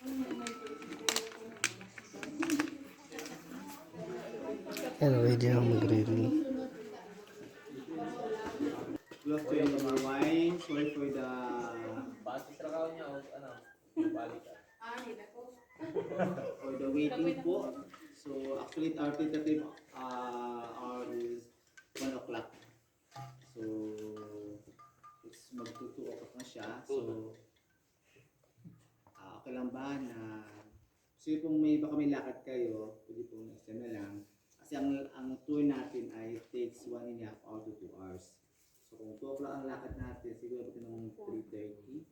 Yan, ready na mag-ready. Love to your wine. Sorry for the... Basis trakaw niya o ano? Balik for the waiting po. So actually our tentative uh, hour is 1 o'clock. So it's mag 2 o'clock na siya. So ba na kasi kung may baka may lakad kayo, pwede po na isa na lang. Kasi ang, ang tour natin ay takes 1 and a half hour to 2 hours. So kung 2 o'clock ang lakad natin, siguro pati ng 3.30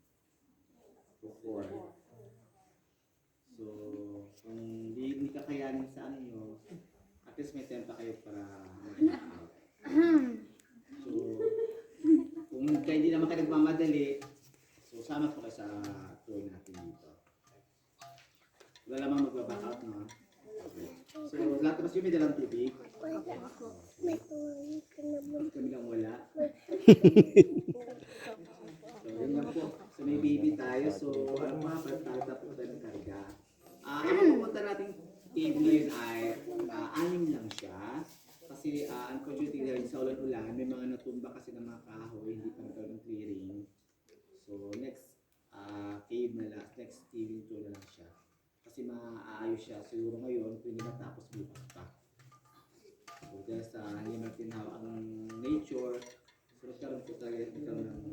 to 4. So, kung di, di kakayanin sa ano nyo, at least may time pa kayo para. So, kung kayo hindi naman kayo nagmamadali, so sama po kayo sa tour natin dito. Wala namang magbaback no? So, lahat naman may dalang tubig. Kami lang wala. So, yun lang po. So, may baby tayo. So, ano pa, ba't tayo tapos tayo ng karga? Ah, ang pupunta nating cave ngayon ay ah, anim lang siya. Kasi uh, unfortunately dahil sa ulan-ulan, may mga natumba kasi ng mga kahoy, hindi pa nagkaroon ng clearing. So, next ah, cave na lang, next caving tour na lang siya. Kasi maaayos siya. Siguro ngayon, pwede matapos bukas pa. So, dahil sa hindi tinawag ang nature, so nagkaroon po tayo nagkaroon ng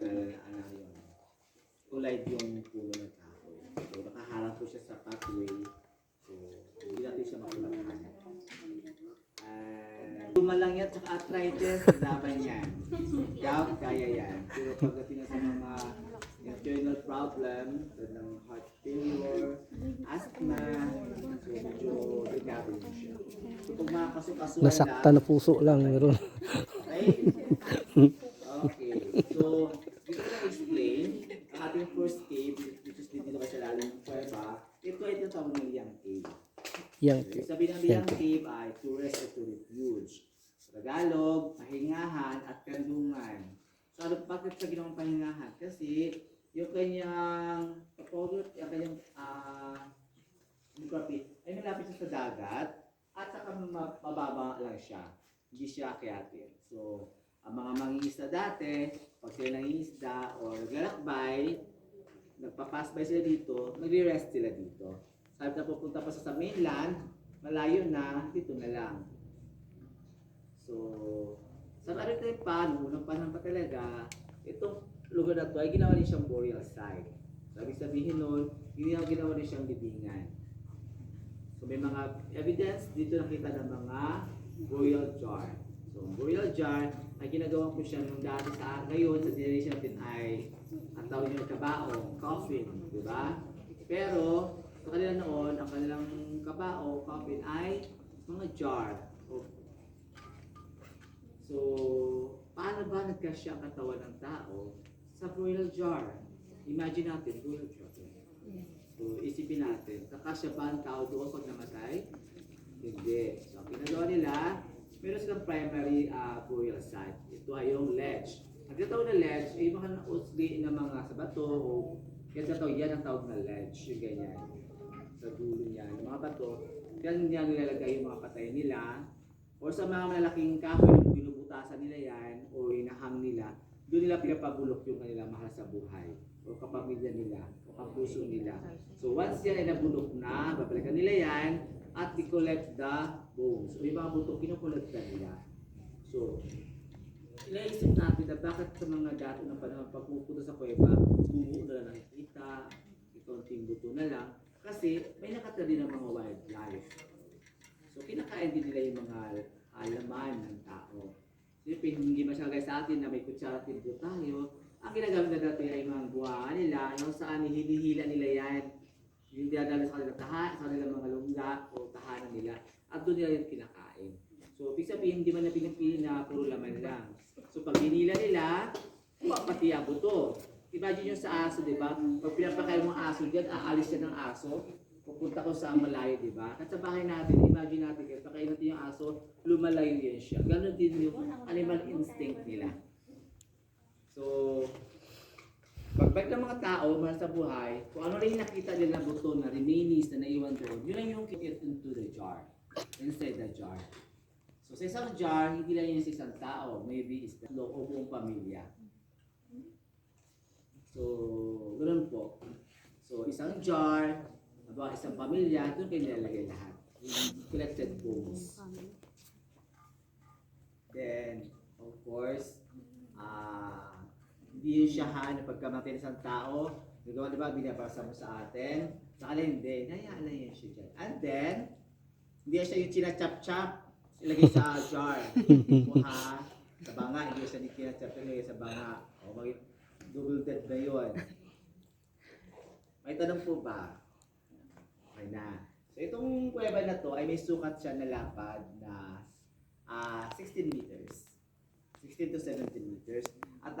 uh, ano yun, kulay yung puno ng kahoy. So, nakaharap po siya sa pathway. So, hindi natin siya makulanghan. Uh, Luma lang yan, tsaka arthritis, laban yan. Gout, kaya yan. Pero pagdating na sa mga internal problem, ng heart failure, asthma, so medyo yun siya. So pag mga kasukasuan Nasakta na puso lang meron. Okay? Okay. So, dito ko explain ang ating first cave, which is dito kasi lalim ng kuweba. Ito ay tinatawag ng Liang Cave. Yang Ibig sabihin ng Liang Cave ay to rest or to refuge. Tagalog, pahingahan at kandungan. So, ano, bakit sa ginawang pahingahan? Kasi, yung kanyang kapagod, yung kanyang ah geography, ay malapit siya sa dagat at saka ma- mababa lang siya. Hindi siya akyatin. So, ang mga mangingisda dati, pag sila nangingisda or naglalakbay, nagpapass by sila dito, nagre-rest sila dito. Sabi na pupunta pa sa mainland, malayo na, dito na lang. So, sa maritime pa, nung unang panahon pa talaga, itong lugar na to ay ginawa rin siyang burial site. So, ibig sabihin nun, ginawa, ginawa rin siyang libingan. So, may mga evidence dito nakita ng mga burial jar. So, burial jar ay ginagawa ko siya nung dati sa ngayon sa generation natin ay ang tawag nyo kabaong, coffin, di ba? Pero, sa kanila noon, ang kanilang kabao, coffin ay mga jar. So, paano ba nagkasya ang katawan ng tao sa burial jar? Imagine natin, burial jar. So, isipin natin, kakasya ba ang tao doon pag namatay? Hindi. So, ang ginagawa nila, meron silang primary uh, burial site. Ito ay yung ledge. Ang tinatawag na ledge ay mga nausli na mga sa bato o yan sa tawag, yan ang tawag na ledge. Yung ganyan. Sa dulo niya. Yung mga bato, yan niya nilalagay yung mga patay nila. O sa mga malalaking kahoy binubutasan nila yan o inahang nila, doon nila pinapabulok yung kanilang mahal sa buhay o kapamilya nila o kapuso nila. So once yan ay nabulok na, babalikan nila yan at i-collect the bones. O yung mga buto, kinukolekta nila. So, inaisip natin na bakit sa mga dati ng panahon pagpupunta sa kuweba, bubuo na lang nakikita, ikonting buto na lang, kasi may nakatira din ng mga wildlife. So, kinakain din nila yung mga alaman ng tao. Siyempre, hindi masyagay sa atin na may kutsara tinto tayo. Ang ginagamit na dati ay mga buha nila, yung saan hinihila nila yan. Yung dinadala sa kanilang tahan, sa kanilang mga lungga o tahanan nila. At doon nila yung kinakain. So, ibig sabihin, hindi man na pinipili na puro laman lang. So, pag hinila nila, pati ang buto. Imagine yung sa aso, di ba? Pag pinapakain mo aso dyan, aalis yan ng aso. Pupunta ko sa malayo, di ba? At sa bahay natin, natin, kaya pakain natin yung aso, lumalayo yan siya. Ganon din yung animal instinct nila. So, Pagbalik ng mga tao, mahal sa buhay, kung ano rin nakita nila buto na remainies na naiwan doon, yun lang yung kikit into the jar. Inside the jar. So sa isang jar, hindi lang yun sa isang tao. Maybe is the o buong pamilya. So, ganoon po. So, isang jar, aba, isang pamilya, doon kayo nilalagay lahat. Collected bones. Then, of course, ah, hindi yun siya ha, na pagkamatay ng isang tao, nagawa di ba, binabasa mo sa atin, sa hindi, nayaan lang yan siya dyan. And then, hindi siya yung chinachap-chap, ilagay sa jar. Kuha, sa banga, hindi siya ni chinachap, ilagay sa banga. O, mag double dead na yun. May tanong po ba? Okay na. So itong kuweba na to ay may sukat siya na lapad na ah 16 meters. 16 to 17 meters. At ang